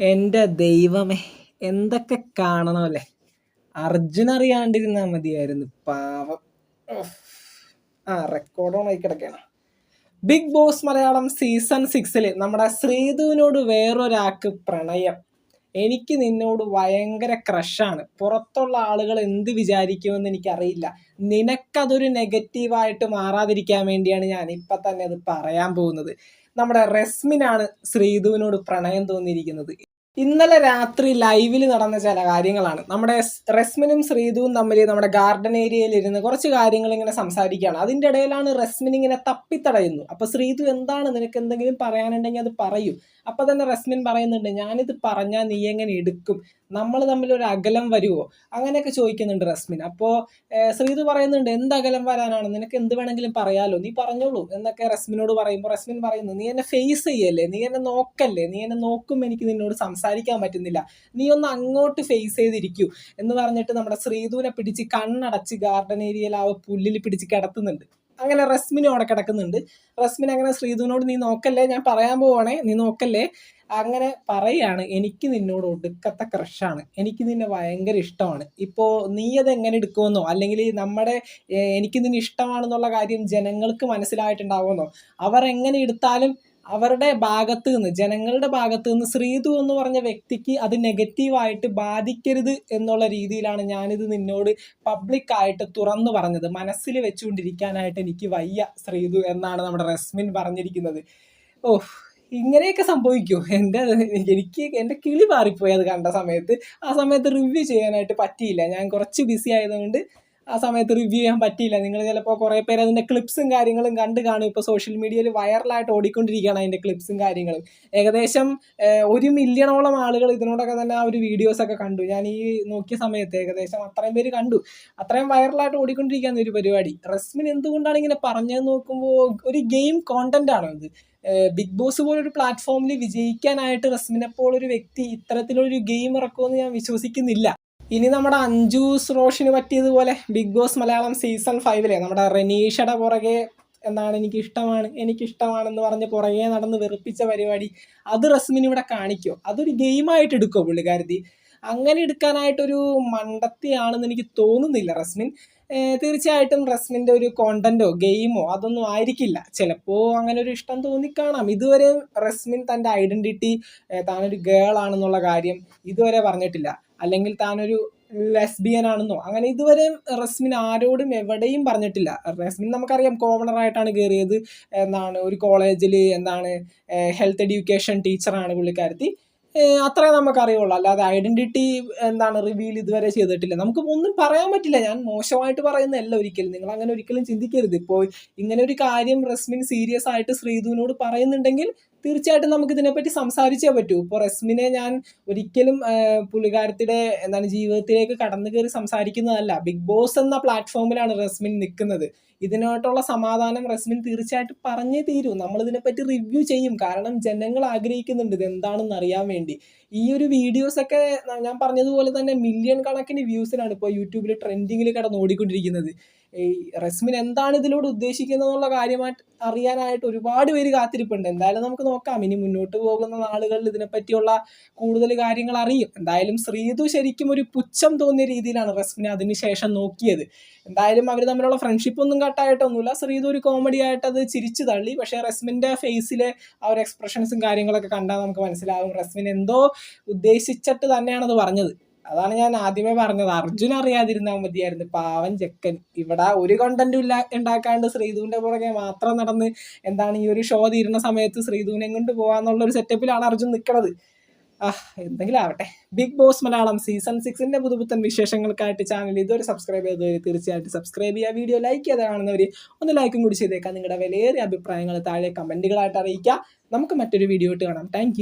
എന്റെ ദൈവമേ എന്തൊക്കെ കാണണമല്ലേ അർജുൻ അറിയാണ്ടിരുന്നാൽ മതിയായിരുന്നു. പാവം. ആ റെക്കോർഡ് ആയി കിടക്കണം ബിഗ് ബോസ് മലയാളം സീസൺ സിക്സിൽ നമ്മുടെ ശ്രീധുവിനോട് വേറൊരാൾക്ക് പ്രണയം. എനിക്ക് നിന്നോട് ഭയങ്കര ക്രഷാണ് പുറത്തുള്ള ആളുകൾ എന്ത് വിചാരിക്കുമെന്ന് എനിക്കറിയില്ല. നിനക്കതൊരു നെഗറ്റീവായിട്ട് മാറാതിരിക്കാൻ വേണ്ടിയാണ് ഞാൻ ഇപ്പം തന്നെ അത് പറയാൻ പോകുന്നത്. നമ്മുടെ റെസ്മിനാണ് ശ്രീധുവിനോട് പ്രണയം തോന്നിയിരിക്കുന്നത്. ഇന്നലെ രാത്രി ലൈവിൽ നടന്ന ചില കാര്യങ്ങളാണ്. നമ്മുടെ റെസ്മിനും ശ്രീതുവും തമ്മിൽ നമ്മുടെ ഗാർഡൻ ഏരിയയിൽ ഇരുന്ന് കുറച്ച് കാര്യങ്ങൾ ഇങ്ങനെ സംസാരിക്കുകയാണ്. അതിന്റെ ഇടയിലാണ് റെസ്മിൻ ഇങ്ങനെ തപ്പിത്തടയുന്നു. അപ്പോൾ ശ്രീതു എന്താണ് നിനക്ക് എന്തെങ്കിലും പറയാനുണ്ടെങ്കിൽ അത് പറയൂ. അപ്പോൾ തന്നെ റെസ്മിൻ പറയുന്നുണ്ട് ഞാനിത് പറഞ്ഞാൽ നീ എങ്ങനെ എടുക്കും? നമ്മൾ തമ്മിൽ ഒരു അകലം വരുമോ അങ്ങനെയൊക്കെ ചോദിക്കുന്നുണ്ട് റസ്മിൻ. അപ്പോൾ ശ്രീതു പറയുന്നുണ്ട് എന്ത് അകലം വരാനാണ്? നിനക്ക് എന്ത് വേണമെങ്കിലും പറയാലോ? നീ പറഞ്ഞോളൂ. എന്നൊക്കെ റസ്മിനോട് പറയുമ്പോൾ റസ്മിൻ പറയുന്നു നീ എന്നെ ഫേസ് ചെയ്യല്ലേ? നീ എന്നെ നോക്കല്ലേ? നീ എന്നെ നോക്കും എനിക്ക് നിന്നോട് സംസാരിക്കാൻ പറ്റുന്നില്ല. നീ ഒന്ന് അങ്ങോട്ട് ഫേസ് ചെയ്തിരിക്കൂ എന്ന് പറഞ്ഞിട്ട് നമ്മുടെ ശ്രീധുവിനെ പിടിച്ച് കണ്ണടച്ച് ഗാർഡൻ ഏരിയയിൽ ആ പുല്ലിൽ പിടിച്ച് കിടത്തുന്നുണ്ട്. അങ്ങനെ റസ്മിനും അവിടെ കിടക്കുന്നുണ്ട്. റസ്മിൻ അങ്ങനെ ശ്രീധുവിനോട് നീ നോക്കല്ലേ ഞാൻ പറയാൻ പോവാണേ നീ നോക്കല്ലേ? അങ്ങനെ പറയാണ് എനിക്ക് നിന്നോട് ഒടുക്കത്തെ ക്രഷാണ് എനിക്ക് നിന്നെ ഭയങ്കര ഇഷ്ടമാണ്. ഇപ്പോൾ നീ അത് എങ്ങനെ എടുക്കുമെന്നോ അല്ലെങ്കിൽ നമ്മുടെ എനിക്ക് നിന്നെ ഇഷ്ടമാണെന്നുള്ള കാര്യം ജനങ്ങൾക്ക് മനസ്സിലായിട്ടുണ്ടാവുമെന്നോ അവർ എങ്ങനെ എടുത്താലും അവരുടെ ഭാഗത്ത് നിന്ന് ജനങ്ങളുടെ ഭാഗത്ത് നിന്ന് ശ്രീതു എന്ന് പറഞ്ഞ വ്യക്തിക്ക് അത് നെഗറ്റീവായിട്ട് ബാധിക്കരുത് എന്നുള്ള രീതിയിലാണ് ഞാനിത് നിന്നോട് പബ്ലിക്കായിട്ട് തുറന്നു പറഞ്ഞത്. മനസ്സിൽ വെച്ചുകൊണ്ടിരിക്കാനായിട്ട് എനിക്ക് വയ്യ ശ്രീതു എന്നാണ് നമ്മുടെ റസ്മിൻ പറഞ്ഞിരിക്കുന്നത്. ഓ ഇങ്ങനെയൊക്കെ സംഭവിക്കൂ. എന്റെ എനിക്ക് എന്റെ കിളി മാറിപ്പോയി അത് കണ്ട സമയത്ത്. ആ സമയത്ത് റിവ്യൂ ചെയ്യാനായിട്ട് പറ്റിയില്ല. ഞാൻ കുറച്ച് ബിസി ആയതുകൊണ്ട് ആ സമയത്ത് റിവ്യൂ ചെയ്യാൻ പറ്റിയില്ല. നിങ്ങൾ ചിലപ്പോൾ കുറേ പേര് അതിന്റെ ക്ലിപ്സും കാര്യങ്ങളും കണ്ട് കാണും. ഇപ്പോൾ സോഷ്യൽ മീഡിയയിൽ വൈറലായിട്ട് ഓടിക്കൊണ്ടിരിക്കുകയാണ് അതിന്റെ ക്ലിപ്സും കാര്യങ്ങളും. ഏകദേശം ഒരു മില്യണോളം ആളുകൾ ഇതിനോടൊക്കെ തന്നെ ആ ഒരു വീഡിയോസൊക്കെ കണ്ടു. ഞാൻ ഈ നോക്കിയ സമയത്ത് ഏകദേശം അത്രയും പേര് കണ്ടു. അത്രയും വൈറലായിട്ട് ഓടിക്കൊണ്ടിരിക്കുകയാണ് ഒരു പരിപാടി. റസ്മിൻ എന്തുകൊണ്ടാണ് ഇങ്ങനെ പറഞ്ഞതെന്ന് നോക്കുമ്പോൾ ഒരു ഗെയിം കോണ്ടന്റ് ആണോ ഇത്? ബിഗ് ബോസ് പോലൊരു പ്ലാറ്റ്ഫോമിൽ വിജയിക്കാനായിട്ട് റസ്മിനെ പോലൊരു വ്യക്തി ഇത്തരത്തിലൊരു ഗെയിം ഇറക്കുമെന്ന് ഞാൻ വിശ്വസിക്കുന്നില്ല. ഇനി നമ്മുടെ അഞ്ജൂസ് റോഷിന് പറ്റിയതുപോലെ ബിഗ് ബോസ് മലയാളം സീസൺ ഫൈവിലെ നമ്മുടെ റനീഷയുടെ പുറകെ എന്താണ് എനിക്ക് ഇഷ്ടമാണ് എനിക്ക് ഇഷ്ടമാണെന്ന് പറഞ്ഞ് പുറകെ നടന്ന് വെറുപ്പിച്ച പരിപാടി അത് റസ്മിൻ ഇവിടെ കാണിക്കുമോ അതൊരു ഗെയിമായിട്ട് എടുക്കുമോ പുള്ളിക്കാരത്തി? അങ്ങനെ എടുക്കാനായിട്ടൊരു മണ്ടത്തിയാണെന്ന് എനിക്ക് തോന്നുന്നില്ല റസ്മിൻ. തീർച്ചയായിട്ടും റസ്മിന്റെ ഒരു കോണ്ടന്റോ ഗെയിമോ അതൊന്നും ആയിരിക്കില്ല. ചിലപ്പോൾ അങ്ങനെ ഒരു ഇഷ്ടം തോന്നിക്കാണാം. ഇതുവരെ റസ്മിൻ തന്റെ ഐഡന്റിറ്റി താനൊരു ഗേൾ ആണെന്നുള്ള കാര്യം ഇതുവരെ പറഞ്ഞിട്ടില്ല. അല്ലെങ്കിൽ താനൊരു ലെസ്ബിയൻ ആണെന്നോ അങ്ങനെ ഇതുവരെ റസ്മിൻ ആരോടും എവിടെയും പറഞ്ഞിട്ടില്ല. റസ്മിൻ നമുക്കറിയാം കോവണറായിട്ടാണ് കയറിയത് എന്താണ് ഒരു കോളേജിൽ എന്താണ് ഹെൽത്ത് എഡ്യൂക്കേഷൻ ടീച്ചറാണ് പുള്ളിക്കാരത്തി. അത്രേ നമുക്കറിയുള്ളൂ. അല്ലാതെ ഐഡന്റിറ്റി എന്താണ് റിവീൽ ഇതുവരെ ചെയ്തിട്ടില്ല. നമുക്ക് ഒന്നും പറയാൻ പറ്റില്ല. ഞാൻ മോശമായിട്ട് പറയുന്നതല്ല ഒരിക്കലും. നിങ്ങൾ അങ്ങനെ ഒരിക്കലും ചിന്തിക്കരുത്. ഇപ്പോൾ ഇങ്ങനെ ഒരു കാര്യം റസ്മിൻ സീരിയസ് ആയിട്ട് ശ്രീധുവിനോട് പറയുന്നുണ്ടെങ്കിൽ തീർച്ചയായിട്ടും നമുക്ക് ഇതിനെപ്പറ്റി സംസാരിച്ചേ പറ്റൂ. ഇപ്പോൾ റസ്മിനെ ഞാൻ ഒരിക്കലും പുള്ളിക്കാരത്തിയുടെ എന്താണ് ജീവിതത്തിലേക്ക് കടന്നു കയറി സംസാരിക്കുന്നതല്ല. ബിഗ് ബോസ് എന്ന പ്ലാറ്റ്ഫോമിലാണ് റസ്മിൻ നിൽക്കുന്നത് ഇതിനോട്ടുള്ള സമാധാനം റസ്മിൻ തീർച്ചയായിട്ടും പറഞ്ഞേ തീരൂ. നമ്മൾ ഇതിനെപ്പറ്റി റിവ്യൂ ചെയ്യും. കാരണം ജനങ്ങൾ ആഗ്രഹിക്കുന്നുണ്ട് ഇത് എന്താണെന്ന് അറിയാൻ വേണ്ടി. ഈ ഒരു വീഡിയോസ് ഒക്കെ ഞാൻ പറഞ്ഞതുപോലെ തന്നെ മില്യൺ കണക്കിന് വ്യൂസിലാണ് ഇപ്പോൾ യൂട്യൂബിൽ ട്രെൻഡിങ്ങിൽ കിടന്ന് ഓടിക്കൊണ്ടിരിക്കുന്നത്. ഈ റസ്മിൻ എന്താണ് ഇതിലൂടെ ഉദ്ദേശിക്കുന്നത് എന്നുള്ള കാര്യമായിട്ട് അറിയാനായിട്ട് ഒരുപാട് പേര് കാത്തിരിപ്പുണ്ട്. എന്തായാലും നമുക്ക് നോക്കാം. ഇനി മുന്നോട്ട് പോകുന്ന നാളുകളിൽ ഇതിനെപ്പറ്റിയുള്ള കൂടുതൽ കാര്യങ്ങൾ അറിയും. എന്തായാലും ശ്രീതു ശരിക്കും ഒരു പുച്ഛം തോന്നിയ രീതിയിലാണ് റസ്മിനെ അതിനുശേഷം നോക്കിയത്. എന്തായാലും അവർ തമ്മിലുള്ള ഫ്രണ്ട്ഷിപ്പ് ഒന്നും കട്ടായിട്ടൊന്നുമില്ല ശ്രീതു ഒരു കോമഡി ആയിട്ട് അത് ചിരിച്ചു തള്ളി. പക്ഷേ റസ്മിന്റെ ഫേസിലെ ആ ഒരു എക്സ്പ്രഷൻസും കാര്യങ്ങളൊക്കെ കണ്ടാൽ നമുക്ക് മനസ്സിലാവും. റസ്മിൻ എന്തോ ഉദ്ദേശിച്ചിട്ട് തന്നെയാണത് പറഞ്ഞത്. അതാണ് ഞാൻ ആദ്യമേ പറഞ്ഞത്. അർജുൻ അറിയാതിരുന്നാൽ മതിയായിരുന്നു. പാവൻ ചെക്കൻ ഇവിടെ ഒരു കണ്ടന്റും ഇല്ല ഉണ്ടാക്കാണ്ട് ശ്രീധുവിന്റെ പുറകെ മാത്രം നടന്ന് എന്താണ് ഈ ഒരു ഷോ തീരുന്ന സമയത്ത് ശ്രീധുവിനെ കൊണ്ട് പോകാന്നുള്ള ഒരു സെറ്റപ്പിലാണ് അർജുൻ നിൽക്കുന്നത് ആ എന്തെങ്കിലും ആവട്ടെ. ബിഗ് ബോസ് മലയാളം സീസൺ സിക്സിന്റെ പുതുപുത്തൻ വിശേഷങ്ങൾക്കായിട്ട് ചാനൽ ഇതുവരെ സബ്സ്ക്രൈബ് ചെയ്തവർ തീർച്ചയായിട്ടും സബ്സ്ക്രൈബ് ചെയ്യുക. വീഡിയോ ലൈക്ക് ചെയ്ത് കാണുന്നവർ ഒന്ന് ലൈക്കും കൂടി ചെയ്തേക്കാം. നിങ്ങളുടെ വിലയേറിയ അഭിപ്രായങ്ങൾ താഴെ കമന്റുകളായിട്ട് അറിയിക്കുക. നമുക്ക് മറ്റൊരു വീഡിയോ ഇട്ട് കാണാം. താങ്ക്